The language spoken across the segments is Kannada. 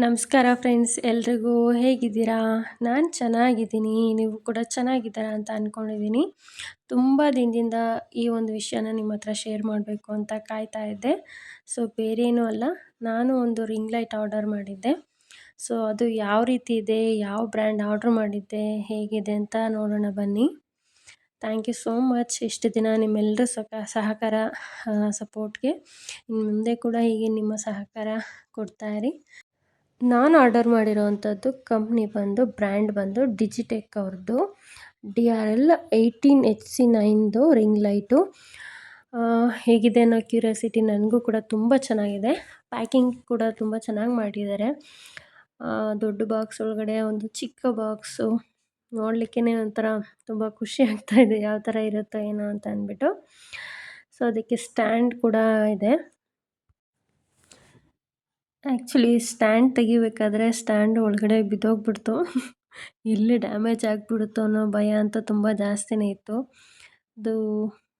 ನಮಸ್ಕಾರ ಫ್ರೆಂಡ್ಸ್, ಎಲ್ರಿಗೂ ಹೇಗಿದ್ದೀರಾ? ನಾನು ಚೆನ್ನಾಗಿದ್ದೀನಿ, ನೀವು ಕೂಡ ಚೆನ್ನಾಗಿದ್ದೀರಾ ಅಂತ ಅಂದ್ಕೊಂಡಿದ್ದೀನಿ ತುಂಬ ದಿನದಿಂದ ಈ ಒಂದು ವಿಷಯನ ನಿಮ್ಮ ಹತ್ರ ಶೇರ್ ಮಾಡಬೇಕು ಅಂತ ಕಾಯ್ತಾ ಇದ್ದೆ. ಸೊ ಬೇರೇನೂ ಅಲ್ಲ, ನಾನು ಒಂದು ರಿಂಗ್ ಲೈಟ್ ಆರ್ಡರ್ ಮಾಡಿದ್ದೆ. ಸೊ ಅದು ಯಾವ ರೀತಿ ಇದೆ, ಯಾವ ಬ್ರ್ಯಾಂಡ್ ಆರ್ಡ್ರ್ ಮಾಡಿದ್ದೆ, ಹೇಗಿದೆ ಅಂತ ನೋಡೋಣ ಬನ್ನಿ. ಥ್ಯಾಂಕ್ ಯು ಸೋ ಮಚ್ ಇಷ್ಟು ದಿನ ನಿಮ್ಮೆಲ್ಲರ ಸಕ, ಸಹಕಾರ ಸಪೋರ್ಟ್ಗೆ. ಇನ್ನು ಮುಂದೆ ಕೂಡ ಹೀಗೆ ನಿಮ್ಮ ಸಹಕಾರ ಕೊಡ್ತಾಯಿರಿ ನಾನು ಆರ್ಡರ್ ಮಾಡಿರೋವಂಥದ್ದು ಕಂಪ್ನಿ ಬಂದು, ಬ್ರ್ಯಾಂಡ್ ಬಂದು ಡಿಜಿಟೆಕ್ ಅವ್ರದ್ದು. D R L eighteen H C ನೈನ್ದು ring light. ಹೇಗಿದೆ ಅನ್ನೋ ಕ್ಯೂರಿಯಾಸಿಟಿ ನನಗೂ ಕೂಡ ತುಂಬ ಚೆನ್ನಾಗಿದೆ. ಪ್ಯಾಕಿಂಗ್ ಕೂಡ ತುಂಬ ಚೆನ್ನಾಗಿ ಮಾಡಿದ್ದಾರೆ. ದೊಡ್ಡ ಬಾಕ್ಸ್ ಒಳಗಡೆ ಒಂದು ಚಿಕ್ಕ ಬಾಕ್ಸು. ನೋಡ್ಲಿಕ್ಕೇ ಒಂಥರ ತುಂಬ ಖುಷಿ ಆಗ್ತಾಯಿದೆ ಯಾವ ಥರ ಇರುತ್ತೋ ಏನೋ ಅಂತ ಅಂದ್ಬಿಟ್ಟು. ಸೊ, ಅದಕ್ಕೆ ಸ್ಟ್ಯಾಂಡ್ ಕೂಡ ಇದೆ. ಆ್ಯಕ್ಚುಲಿ ಸ್ಟ್ಯಾಂಡ್ ತೆಗಿಬೇಕಾದ್ರೆ ಸ್ಟ್ಯಾಂಡ್ ಒಳಗಡೆ ಬಿದ್ದೋಗ್ಬಿಡ್ತು. ಇಲ್ಲಿ ಡ್ಯಾಮೇಜ್ ಆಗಿಬಿಡುತ್ತೋ ಅನ್ನೋ ಭಯ ಅಂತ ತುಂಬ ಜಾಸ್ತಿನೇ ಇತ್ತು. ಅದು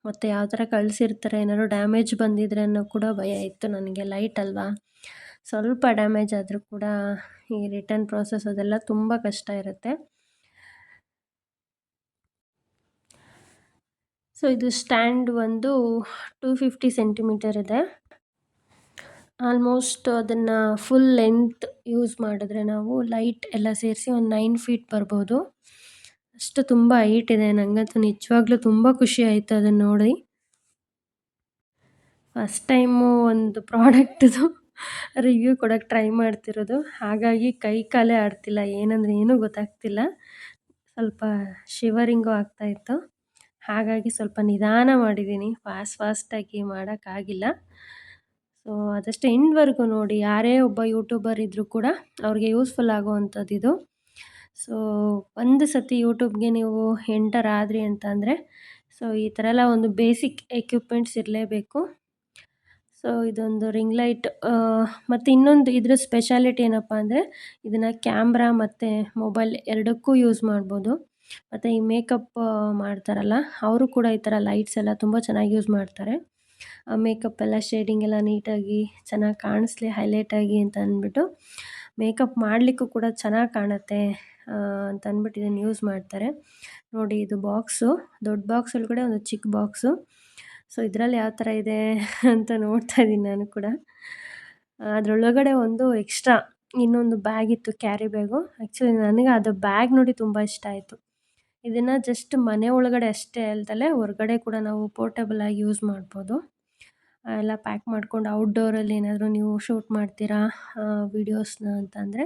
ಮತ್ತು ಯಾವ ಥರ ಕಳಿಸಿರ್ತಾರೆ, ಏನಾದ್ರು ಡ್ಯಾಮೇಜ್ ಬಂದಿದ್ರೆ ಅನ್ನೋ ಕೂಡ ಭಯ ಇತ್ತು ನನಗೆ ಲೈಟ್ ಅಲ್ವಾ? ಸ್ವಲ್ಪ ಡ್ಯಾಮೇಜ್ ಆದರೂ ಕೂಡ ಈ ರಿಟರ್ನ್ ಪ್ರೋಸೆಸ್ ಅದೆಲ್ಲ ತುಂಬ ಕಷ್ಟ ಇರುತ್ತೆ. ಸೊ ಇದು ಸ್ಟ್ಯಾಂಡ್ ಒಂದು ಟೂ ಫಿಫ್ಟಿ ಸೆಂಟಿಮೀಟರ್ ಇದೆ. ಆಲ್ಮೋಸ್ಟ್ ಅದನ್ನು ಫುಲ್ ಲೆಂತ್ ಯೂಸ್ ಮಾಡಿದ್ರೆ ನಾವು ಲೈಟ್ ಎಲ್ಲ ಸೇರಿಸಿ ಒಂದು ನೈನ್ ಫೀಟ್ ಬರ್ಬೋದು. ಅಷ್ಟು ತುಂಬ ಹೈಟ್ ಇದೆ. ನನಗಂತೂ ನಿಜವಾಗ್ಲೂ ತುಂಬ ಖುಷಿ ಆಯಿತು ಅದನ್ನು ನೋಡಿ. ಫಸ್ಟ್ ಟೈಮು ಒಂದು ಪ್ರಾಡಕ್ಟ್ದು ರಿವ್ಯೂ ಕೊಡೋಕ್ಕೆ ಟ್ರೈ ಮಾಡ್ತಿರೋದು. ಹಾಗಾಗಿ ಕೈ ಕಾಲೇ ಆಡ್ತಿಲ್ಲ. ಏನಂದರೆ ಏನೂ ಗೊತ್ತಾಗ್ತಿಲ್ಲ. ಸ್ವಲ್ಪ ಶಿವರಿಂಗು ಆಗ್ತಾಯಿತ್ತು ಹಾಗಾಗಿ ಸ್ವಲ್ಪ ನಿಧಾನ ಮಾಡಿದ್ದೀನಿ ಫಾಸ್ಟ್ ಫಾಸ್ಟಾಗಿ ಮಾಡೋಕ್ಕಾಗಿಲ್ಲ ಸೊ ಅದಷ್ಟೇ ಎಂಡ್ವರೆಗೂ ನೋಡಿ, ಯಾರೇ ಒಬ್ಬ ಯೂಟ್ಯೂಬರ್ ಇದ್ದರೂ ಕೂಡ ಅವ್ರಿಗೆ ಯೂಸ್ಫುಲ್ ಆಗುವಂಥದ್ದು ಇದು. ಸೊ ಒಂದು ಸತಿ ಯೂಟ್ಯೂಬ್ಗೆ ನೀವು ಎಂಟರ್ ಆದ್ರಿ ಅಂತಂದರೆ ಸೊ ಈ ಥರ ಎಲ್ಲ ಒಂದು ಬೇಸಿಕ್ ಎಕ್ವಿಪ್ಮೆಂಟ್ಸ್ ಇರಲೇಬೇಕು. ಸೊ ಇದೊಂದು ರಿಂಗ್ ಲೈಟ್ ಮತ್ತು ಇನ್ನೊಂದು ಇದ್ರ ಸ್ಪೆಷಾಲಿಟಿ ಏನಪ್ಪ ಅಂದರೆ, ಇದನ್ನು ಕ್ಯಾಮ್ರಾ ಮತ್ತು ಮೊಬೈಲ್ ಎರಡಕ್ಕೂ ಯೂಸ್ ಮಾಡ್ಬೋದು. ಮತ್ತು ಈ ಮೇಕಪ್ ಮಾಡ್ತಾರಲ್ಲ, ಅವರು ಕೂಡ ಈ ಥರ ಲೈಟ್ಸ್ ಎಲ್ಲ ತುಂಬ ಚೆನ್ನಾಗಿ ಯೂಸ್ ಮಾಡ್ತಾರೆ. ಮೇಕಪ್ ಎಲ್ಲ ಶೇಡಿಂಗ್ ಎಲ್ಲ ನೀಟಾಗಿ ಚೆನ್ನಾಗಿ ಕಾಣಿಸ್ಲಿ ಹೈಲೈಟಾಗಿ ಅಂತ ಅಂದ್ಬಿಟ್ಟು ಮೇಕಪ್ ಮಾಡಲಿಕ್ಕೂ ಕೂಡ ಚೆನ್ನಾಗಿ ಕಾಣುತ್ತೆ ಅಂತ ಅಂದ್ಬಿಟ್ಟು ಇದನ್ನು ಯೂಸ್ ಮಾಡ್ತಾರೆ. ನೋಡಿ, ಇದು ಬಾಕ್ಸು ದೊಡ್ಡ ಬಾಕ್ಸ್ ಒಳಗಡೆ ಒಂದು ಚಿಕ್ಕ ಬಾಕ್ಸು ಸೊ ಇದರಲ್ಲಿ ಯಾವ ಥರ ಇದೆ ಅಂತ ನೋಡ್ತಾ ಇದ್ದೀನಿ ನಾನು ಕೂಡ. ಅದರೊಳಗಡೆ ಒಂದು ಎಕ್ಸ್ಟ್ರಾ ಇನ್ನೊಂದು ಬ್ಯಾಗ್ ಇತ್ತು ಕ್ಯಾರಿ ಬ್ಯಾಗು ಆ್ಯಕ್ಚುಲಿ ನನಗೆ ಅದು ಬ್ಯಾಗ್ ನೋಡಿ ತುಂಬ ಇಷ್ಟ ಆಯಿತು. ಇದನ್ನು ಜಸ್ಟ್ ಮನೆ ಒಳಗಡೆ ಅಷ್ಟೇ ಅಲ್ದಲೆ ಹೊರ್ಗಡೆ ಕೂಡ ನಾವು ಪೋರ್ಟಬಲ್ ಆಗಿ ಯೂಸ್ ಮಾಡ್ಬೋದು. ಎಲ್ಲ ಪ್ಯಾಕ್ ಮಾಡ್ಕೊಂಡು ಔಟ್ಡೋರಲ್ಲಿ ಏನಾದರೂ ನೀವು ಶೂಟ್ ಮಾಡ್ತೀರಾ ವೀಡಿಯೋಸ್ನ ಅಂತಂದರೆ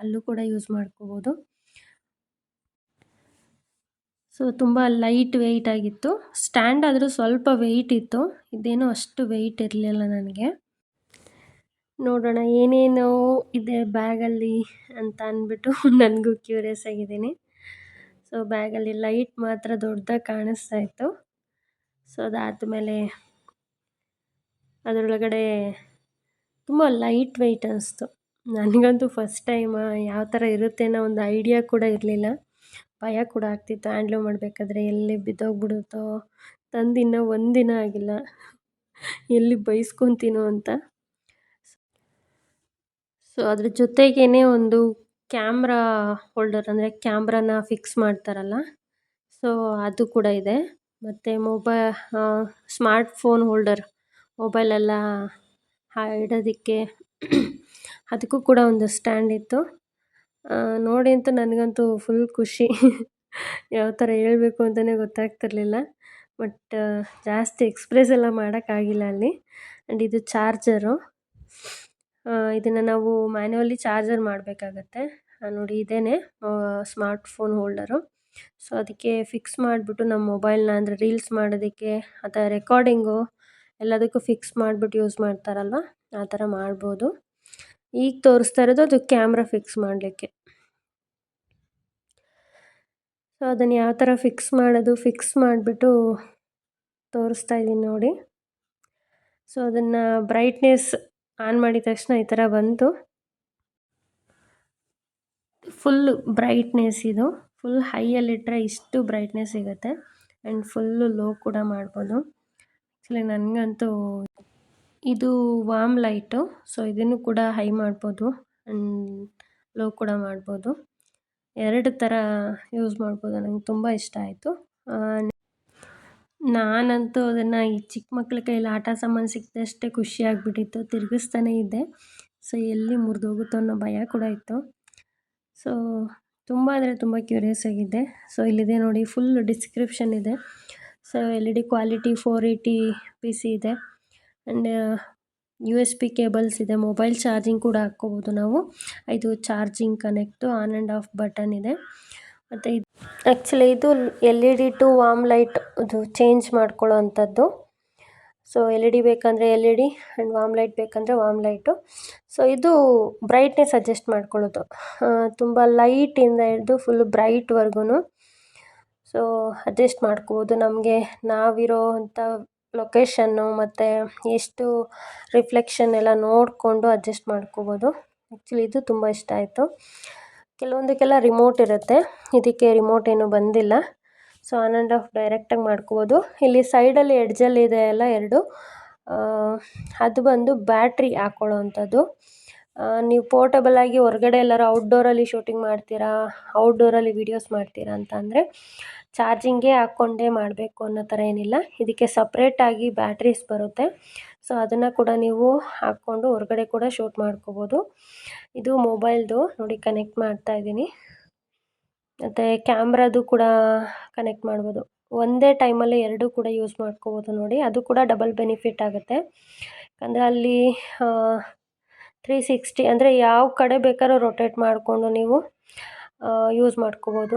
ಅಲ್ಲೂ ಕೂಡ ಯೂಸ್ ಮಾಡ್ಕೋಬೋದು. ಸೊ ತುಂಬ ಲೈಟ್ ವೆಯ್ಟ್ ಆಗಿತ್ತು. ಸ್ಟ್ಯಾಂಡ್ ಆದರೂ ಸ್ವಲ್ಪ ವೆಯ್ಟ್ ಇತ್ತು. ಇದೇನೋ ಅಷ್ಟು ವೆಯ್ಟ್ ಇರಲಿಲ್ಲ ನನಗೆ. ನೋಡೋಣ ಏನೇನು ಇದೆ ಬ್ಯಾಗಲ್ಲಿ ಅಂತ ಅಂದ್ಬಿಟ್ಟು ನನಗೂ ಕ್ಯೂರಿಯಸ್ ಆಗಿದ್ದೀನಿ. ಸೊ ಬ್ಯಾಗಲ್ಲಿ ಲೈಟ್ ಮಾತ್ರ ದೊಡ್ಡದಾಗಿ ಕಾಣಿಸ್ತಾ ಇತ್ತು. ಸೊ ಅದಾದಮೇಲೆ ಅದರೊಳಗಡೆ ತುಂಬ ಲೈಟ್ ವೆಯ್ಟ್ ಅನ್ನಿಸ್ತು ನನಗಂತೂ ಫಸ್ಟ್ ಟೈಮ್ ಯಾವ ಥರ ಇರುತ್ತೆ ಅನ್ನೋ ಒಂದು ಐಡಿಯಾ ಕೂಡ ಇರಲಿಲ್ಲ. ಭಯ ಕೂಡ ಆಗ್ತಿತ್ತು. ಹ್ಯಾಂಡ್ಲು ಮಾಡಬೇಕಾದ್ರೆ ಎಲ್ಲಿ ಬಿದ್ದೋಗ್ಬಿಡುತ್ತೋ, ತಂದು ಇನ್ನೂ ಒಂದಿನ ಆಗಿಲ್ಲ. ಎಲ್ಲಿ ಬೈಸ್ಕೊತೀನೋ ಅಂತ. ಸೊ ಅದ್ರ ಜೊತೆಗೇ ಒಂದು ಕ್ಯಾಮ್ರಾ ಹೋಲ್ಡರ್ ಅಂದರೆ ಕ್ಯಾಮ್ರಾನ ಫಿಕ್ಸ್ ಮಾಡ್ತಾರಲ್ಲ. ಸೊ ಅದು ಕೂಡ ಇದೆ. ಮತ್ತು ಮೊಬೈ ಸ್ಮಾರ್ಟ್ ಫೋನ್ ಹೋಲ್ಡರ್ ಮೊಬೈಲೆಲ್ಲ ಇಡೋದಕ್ಕೆ ಅದಕ್ಕೂ ಕೂಡ ಒಂದು ಸ್ಟ್ಯಾಂಡ್ ಇತ್ತು. ನೋಡಿ ಅಂತೂ ನನಗಂತೂ ಫುಲ್ ಖುಷಿ. ಯಾವ ಥರ ಹೇಳಬೇಕು ಅಂತಲೇ ಗೊತ್ತಾಗ್ತಿರ್ಲಿಲ್ಲ. ಬಟ್ ಜಾಸ್ತಿ ಎಕ್ಸ್ಪ್ರೆಸ್ ಎಲ್ಲ ಮಾಡೋಕ್ಕಾಗಿಲ್ಲ ಅಲ್ಲಿ. ಆ್ಯಂಡ್ ಇದು ಚಾರ್ಜರು. ಇದನ್ನು ನಾವು ಮ್ಯಾನ್ಯುವಲಿ ಚಾರ್ಜರ್ ಮಾಡಬೇಕಾಗತ್ತೆ. ನೋಡಿ ಇದೇನೆ ಸ್ಮಾರ್ಟ್ ಫೋನ್ ಹೋಲ್ಡರು. ಸೊ, ಅದಕ್ಕೆ ಫಿಕ್ಸ್ ಮಾಡಿಬಿಟ್ಟು ನಮ್ಮ ಮೊಬೈಲ್ನ ಅಂದರೆ ರೀಲ್ಸ್ ಮಾಡೋದಕ್ಕೆ ಅಥವಾ ರೆಕಾರ್ಡಿಂಗು ಎಲ್ಲದಕ್ಕೂ ಫಿಕ್ಸ್ ಮಾಡಿಬಿಟ್ಟು ಯೂಸ್ ಮಾಡ್ತಾರಲ್ವ? ಆ ಥರ ಮಾಡ್ಬೋದು. ಈಗ ತೋರಿಸ್ತಾ ಇರೋದು ಅದು ಕ್ಯಾಮ್ರಾ ಫಿಕ್ಸ್ ಮಾಡಲಿಕ್ಕೆ. ಸೊ ಅದನ್ನು ಯಾವ ಥರ ಫಿಕ್ಸ್ ಮಾಡೋದು ಫಿಕ್ಸ್ ಮಾಡಿಬಿಟ್ಟು ತೋರಿಸ್ತಾ ಇದ್ದೀನಿ ನೋಡಿ. ಸೊ ಅದನ್ನು ಬ್ರೈಟ್ನೆಸ್ ಆನ್ ಮಾಡಿದ ತಕ್ಷಣ ಈ ಥರ ಬಂತು. ಫುಲ್ ಬ್ರೈಟ್ನೆಸ್ ಇದು. ಫುಲ್ ಹೈಯಲ್ಲಿಟ್ಟರೆ ಇಷ್ಟು ಬ್ರೈಟ್ನೆಸ್ ಸಿಗುತ್ತೆ. ಆ್ಯಂಡ್ ಫುಲ್ಲು ಲೋ ಕೂಡ ಮಾಡ್ಬೋದು. ಆ್ಯಕ್ಚುಲಿ ನನಗಂತೂ ಇದು ವಾಮ್ ಲೈಟು ಸೊ ಇದನ್ನು ಕೂಡ ಹೈ ಮಾಡ್ಬೋದು. ಆ್ಯಂಡ್ ಲೋ ಕೂಡ ಮಾಡ್ಬೋದು. ಎರಡು ಥರ ಯೂಸ್ ಮಾಡ್ಬೋದು. ನಂಗೆ ತುಂಬ ಇಷ್ಟ ಆಯಿತು. ನಾನಂತೂ ಅದನ್ನು ಈ ಚಿಕ್ಕ ಮಕ್ಕಳ ಕೈಯಲ್ಲಿ ಆಟ ಸಾಮಾನು ಸಿಕ್ಕಿದಷ್ಟೇ ಖುಷಿ ಆಗಿಬಿಟ್ಟಿತ್ತು. ತಿರುಗಿಸ್ತಾನೇ ಇದ್ದೆ. ಸೊ ಎಲ್ಲಿ ಮುರಿದೋಗುತ್ತೋ ಅನ್ನೋ ಭಯ ಕೂಡ ಇತ್ತು. ಸೊ ತುಂಬ ಅಂದರೆ ತುಂಬ ಕ್ಯೂರಿಯಸ್ ಆಗಿದ್ದೆ ಸೊ ಇಲ್ಲಿದೆ ನೋಡಿ ಫುಲ್ ಡಿಸ್ಕ್ರಿಪ್ಷನ್ ಇದೆ. So L E D quality four eighty P C ಇದೆ. And U S B cables ಇದೆ. ಮೊಬೈಲ್ ಚಾರ್ಜಿಂಗ್ ಕೂಡ ಹಾಕ್ಕೋಬೋದು ನಾವು. ಇದು charging connect on and off button ಇದೆ. ಮತ್ತು ಇದು ಆ್ಯಕ್ಚುಲಿ ಇದು L E D to warm light ಇದು ಚೇಂಜ್ ಮಾಡ್ಕೊಳ್ಳೋ ಅಂಥದ್ದು ಸೊ ಎಲ್ ಇ ಡಿ ಬೇಕಂದರೆ L E D and warm light ಬೇಕಂದರೆ ವಾಮ್ ಲೈಟು ಸೊ ಇದು ಬ್ರೈಟ್ನೆಸ್ ಅಡ್ಜಸ್ಟ್ ಮಾಡ್ಕೊಳ್ಳೋದು. ತುಂಬ ಲೈಟಿಂದ ಹಿಡಿದು ಫುಲ್ ಬ್ರೈಟ್ವರ್ಗು ಸೊ ಅಡ್ಜಸ್ಟ್ ಮಾಡ್ಕೋಬೋದು. ನಮಗೆ ನಾವಿರೋ ಅಂಥ ಲೊಕೇಶನ್ನು ಮತ್ತು ಎಷ್ಟು ರಿಫ್ಲೆಕ್ಷನ್ ಎಲ್ಲ ನೋಡಿಕೊಂಡು ಅಡ್ಜಸ್ಟ್ ಮಾಡ್ಕೋಬೋದು. ಆ್ಯಕ್ಚುಲಿ ಇದು ತುಂಬ ಇಷ್ಟ ಆಯಿತು. ಕೆಲವೊಂದಕ್ಕೆಲ್ಲ ರಿಮೋಟ್ ಇರುತ್ತೆ. ಇದಕ್ಕೆ ರಿಮೋಟ್ ಏನು ಬಂದಿಲ್ಲ. ಸೊ ಆನ್ ಆ್ಯಂಡ್ ಆಫ್ ಡೈರೆಕ್ಟಾಗಿ ಮಾಡ್ಕೋಬೋದು. ಇಲ್ಲಿ ಸೈಡಲ್ಲಿ ಎಡ್ಜಲ್ಲಿ ಇದೆ ಅಲ್ಲ ಎರಡು. ಅದು ಬಂದು ಬ್ಯಾಟ್ರಿ ಹಾಕ್ಕೊಳ್ಳೋ ಅಂಥದ್ದು ನೀವು ಪೋರ್ಟಬಲ್ ಆಗಿ ಹೊರ್ಗಡೆ ಎಲ್ಲಾರು ಔಟ್ಡೋರಲ್ಲಿ ಶೂಟಿಂಗ್ ಮಾಡ್ತೀರಾ? ಔಟ್ಡೋರಲ್ಲಿ ವೀಡಿಯೋಸ್ ಮಾಡ್ತೀರಾ ಅಂತ ಅಂದರೆ ಚಾರ್ಜಿಂಗೇ ಹಾಕ್ಕೊಂಡೇ ಮಾಡಬೇಕು ಅನ್ನೋ ಥರ ಏನಿಲ್ಲ. ಇದಕ್ಕೆ ಸಪ್ರೇಟಾಗಿ ಬ್ಯಾಟ್ರೀಸ್ ಬರುತ್ತೆ. ಸೊ ಅದನ್ನು ಕೂಡ ನೀವು ಹಾಕ್ಕೊಂಡು ಹೊರಗಡೆ ಕೂಡ ಶೂಟ್ ಮಾಡ್ಕೋಬೋದು. ಇದು ಮೊಬೈಲ್ದು ನೋಡಿ ಕನೆಕ್ಟ್ ಮಾಡ್ತಾ ಇದ್ದೀನಿ. ಮತ್ತು ಕ್ಯಾಮ್ರಾದು ಕೂಡ ಕನೆಕ್ಟ್ ಮಾಡ್ಬೋದು. ಒಂದೇ ಟೈಮಲ್ಲಿ ಎರಡೂ ಕೂಡ ಯೂಸ್ ಮಾಡ್ಕೋಬೋದು ನೋಡಿ. ಅದು ಕೂಡ ಡಬಲ್ ಬೆನಿಫಿಟ್ ಆಗುತ್ತೆ. ಯಾಕಂದರೆ ಅಲ್ಲಿ ತ್ರೀ ಸಿಕ್ಸ್ಟಿ ಅಂದರೆ ಯಾವ ಕಡೆ ಬೇಕಾದ್ರೂ ರೊಟೇಟ್ ಮಾಡಿಕೊಂಡು ನೀವು ಯೂಸ್ ಮಾಡ್ಕೋಬೋದು.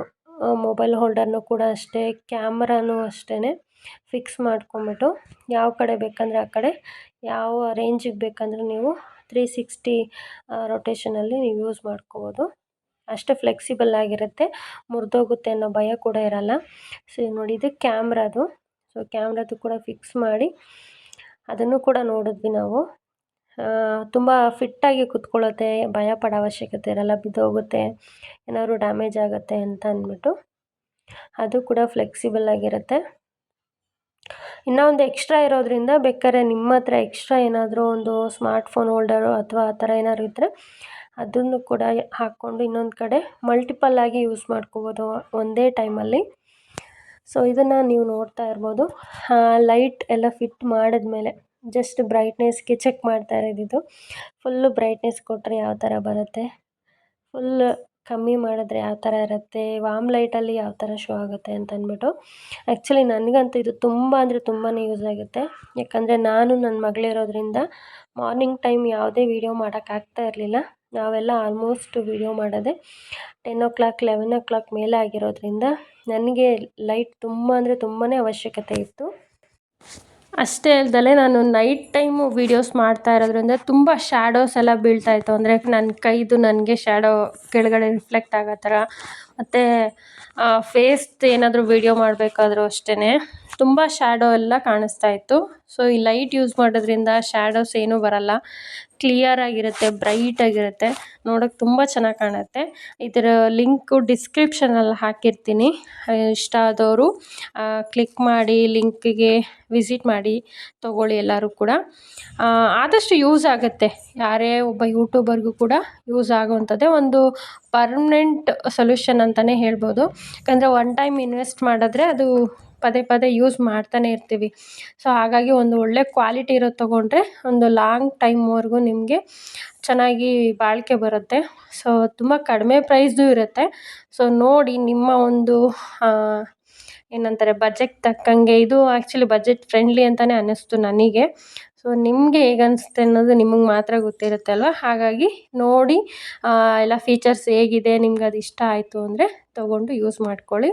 ಮೊಬೈಲ್ ಹೋಲ್ಡರ್ನು ಕೂಡ ಅಷ್ಟೇ ಕ್ಯಾಮ್ರಾನು ಅಷ್ಟೇ ಫಿಕ್ಸ್ ಮಾಡ್ಕೊಂಬಿಟ್ಟು ಯಾವ ಕಡೆ ಬೇಕಂದರೆ ಆ ಕಡೆ, ಯಾವ ರೇಂಜಿಗೆ ಬೇಕಂದರೆ ನೀವು ತ್ರೀ ಸಿಕ್ಸ್ಟಿ ರೊಟೇಷನಲ್ಲಿ ನೀವು ಯೂಸ್ ಮಾಡ್ಕೋಬೋದು. ಅಷ್ಟೇ ಫ್ಲೆಕ್ಸಿಬಲ್ ಆಗಿರುತ್ತೆ, ಮುರಿದೋಗುತ್ತೆ ಅನ್ನೋ ಭಯ ಕೂಡ ಇರಲ್ಲ. ಸೊ ನೋಡಿ, ಇದು ಕ್ಯಾಮ್ರಾದು ಸೊ ಕ್ಯಾಮ್ರಾದು ಕೂಡ ಫಿಕ್ಸ್ ಮಾಡಿ, ಅದನ್ನು ಕೂಡ ನೋಡಿದ್ವಿ ನಾವು. ತುಂಬ ಫಿಟ್ಟಾಗಿ ಕೂತ್ಕೊಳ್ಳುತ್ತೆ ಭಯ ಪಡೋ ಅವಶ್ಯಕತೆ ಇರೋಲ್ಲ ಬಿದ್ದೋಗುತ್ತೆ ಏನಾದ್ರು ಡ್ಯಾಮೇಜ್ ಆಗುತ್ತೆ ಅಂತ ಅಂದ್ಬಿಟ್ಟು ಅದು ಕೂಡ ಫ್ಲೆಕ್ಸಿಬಲ್ ಆಗಿರುತ್ತೆ. ಇನ್ನೊಂದು ಎಕ್ಸ್ಟ್ರಾ ಇರೋದ್ರಿಂದ ಬೇಕಾದ್ರೆ ನಿಮ್ಮ ಹತ್ರ ಎಕ್ಸ್ಟ್ರಾ ಏನಾದರೂ ಒಂದು ಸ್ಮಾರ್ಟ್ ಫೋನ್ ಹೋಲ್ಡರು ಅಥವಾ ಆ ಥರ ಏನಾದ್ರು ಇದ್ದರೆ ಅದನ್ನು ಕೂಡ ಹಾಕ್ಕೊಂಡು ಇನ್ನೊಂದು ಕಡೆ ಮಲ್ಟಿಪಲ್ ಆಗಿ ಯೂಸ್ ಮಾಡ್ಕೋಬೋದು ಒಂದೇ ಟೈಮಲ್ಲಿ ಸೊ ಇದನ್ನು ನೀವು ನೋಡ್ತಾ ಇರ್ಬೋದು. ಲೈಟ್ ಎಲ್ಲ ಫಿಟ್ ಮಾಡಿದ್ಮೇಲೆ. ಜಸ್ಟ್ ಬ್ರೈಟ್ನೆಸ್ಗೆ ಚೆಕ್ ಮಾಡ್ತಾ ಇದು ಫುಲ್ಲು ಬ್ರೈಟ್ನೆಸ್ ಕೊಟ್ಟರೆ ಯಾವ ಥರ ಬರುತ್ತೆ? ಫುಲ್ ಕಮ್ಮಿ ಮಾಡಿದ್ರೆ ಯಾವ ಥರ ಇರುತ್ತೆ? ವಾಮ್ ಲೈಟಲ್ಲಿ ಯಾವ ಥರ ಶೋ ಆಗುತ್ತೆ ಅಂತ ಅಂದ್ಬಿಟ್ಟು. ಆ್ಯಕ್ಚುಲಿ ನನಗಂತೂ ಇದು ತುಂಬ ಅಂದರೆ ತುಂಬಾ ಯೂಸ್ ಆಗುತ್ತೆ. ಯಾಕಂದರೆ ನಾನು ನನ್ನ ಮಗಳಿರೋದ್ರಿಂದ ಮಾರ್ನಿಂಗ್ ಟೈಮ್ ಯಾವುದೇ ವೀಡಿಯೋ ಮಾಡೋಕ್ಕಾಗ್ತಾ ಇರಲಿಲ್ಲ. ನಾವೆಲ್ಲ ಆಲ್ಮೋಸ್ಟ್ ವೀಡಿಯೋ ಮಾಡೋದೇ ten o'clock eleven o'clock ಮೇಲೆ ಆಗಿರೋದ್ರಿಂದ ನನಗೆ ಲೈಟ್ ತುಂಬ ಅಂದರೆ ತುಂಬಾ ಅವಶ್ಯಕತೆ ಇತ್ತು. ಅಷ್ಟೇ ಅಲ್ದಲೆ ನಾನು ನೈಟ್ ಟೈಮು ವೀಡಿಯೋಸ್ ಮಾಡ್ತಾ ಇರೋದ್ರಿಂದ ತುಂಬ ಶ್ಯಾಡೋಸ್ ಎಲ್ಲ ಬೀಳ್ತಾ ಇತ್ತು. ಅಂದರೆ ನನ್ನ ಕೈದು ನನಗೆ ಶ್ಯಾಡೋ ಕೆಳಗಡೆ ರಿಫ್ಲೆಕ್ಟ್ ಆಗೋ ಥರ. ಮತ್ತು ಫೇಸ್ದು ಏನಾದರೂ ವೀಡಿಯೋ ಮಾಡಬೇಕಾದ್ರೂ ಅಷ್ಟೇ ತುಂಬ ಶ್ಯಾಡೋ ಎಲ್ಲ ಕಾಣಿಸ್ತಾ ಇತ್ತು. ಸೊ ಈ ಲೈಟ್ ಯೂಸ್ ಮಾಡೋದ್ರಿಂದ ಶ್ಯಾಡೋಸ್ ಏನೂ ಬರಲ್ಲ. ಕ್ಲಿಯರ್ ಆಗಿರುತ್ತೆ ಬ್ರೈಟ್ ಆಗಿರುತ್ತೆ. ನೋಡೋಕೆ ತುಂಬ ಚೆನ್ನಾಗಿ ಕಾಣುತ್ತೆ. ಇದರ ಲಿಂಕು ಡಿಸ್ಕ್ರಿಪ್ಷನಲ್ಲಿ ಹಾಕಿರ್ತೀನಿ. ಇಷ್ಟ ಆದವರು ಕ್ಲಿಕ್ ಮಾಡಿ ಲಿಂಕಿಗೆ ವಿಸಿಟ್ ಮಾಡಿ, ತೊಗೊಳ್ಳಿ ಎಲ್ಲರೂ ಕೂಡ. ಆದಷ್ಟು ಯೂಸ್ ಆಗುತ್ತೆ. ಯಾರೇ ಒಬ್ಬ ಯೂಟ್ಯೂಬರ್ಗೂ ಕೂಡ ಯೂಸ್ ಆಗುವಂಥದ್ದೇ ಒಂದು ಪರ್ಮನೆಂಟ್ ಸೊಲ್ಯೂಷನ್ ಅಂತಲೇ ಹೇಳ್ಬೋದು. ಯಾಕಂದರೆ ಒನ್ ಟೈಮ್ ಇನ್ವೆಸ್ಟ್ ಮಾಡಿದ್ರೆ ಅದು ಪದೇ ಪದೇ ಯೂಸ್ ಮಾಡ್ತಾನೆ ಇರ್ತೀವಿ. ಸೊ ಹಾಗಾಗಿ ಒಂದು ಒಳ್ಳೆ ಕ್ವಾಲಿಟಿ ಇರೋದು ತೊಗೊಂಡ್ರೆ ಒಂದು ಲಾಂಗ್ ಟೈಮ್ವರೆಗೂ ನಿಮಗೆ ಚೆನ್ನಾಗಿ ಬಾಳಿಕೆ ಬರುತ್ತೆ. ಸೊ ತುಂಬ ಕಡಿಮೆ ಪ್ರೈಸ್ದು ಇರುತ್ತೆ. ಸೊ ನೋಡಿ ನಿಮ್ಮ ಒಂದು ಏನಂತಾರೆ ಬಜೆಟ್ ತಕ್ಕಂಗೆ ಇದು ಆ್ಯಕ್ಚುಲಿ ಬಜೆಟ್ ಫ್ರೆಂಡ್ಲಿ ಅಂತಲೇ ಅನ್ನಿಸ್ತು ನನಗೆ. ಸೊ ನಿಮಗೆ ಹೇಗೆ ಅನಿಸುತ್ತೆ ಅನ್ನೋದು ನಿಮಗೆ ಮಾತ್ರ ಗೊತ್ತಿರುತ್ತೆ ಅಲ್ವಾ? ಹಾಗಾಗಿ ನೋಡಿ ಎಲ್ಲ ಫೀಚರ್ಸ್ ಹೇಗಿದೆ, ನಿಮ್ಗೆ ಅದು ಇಷ್ಟ ಆಯಿತು ಅಂದರೆ ತೊಗೊಂಡು ಯೂಸ್ ಮಾಡ್ಕೊಳ್ಳಿ.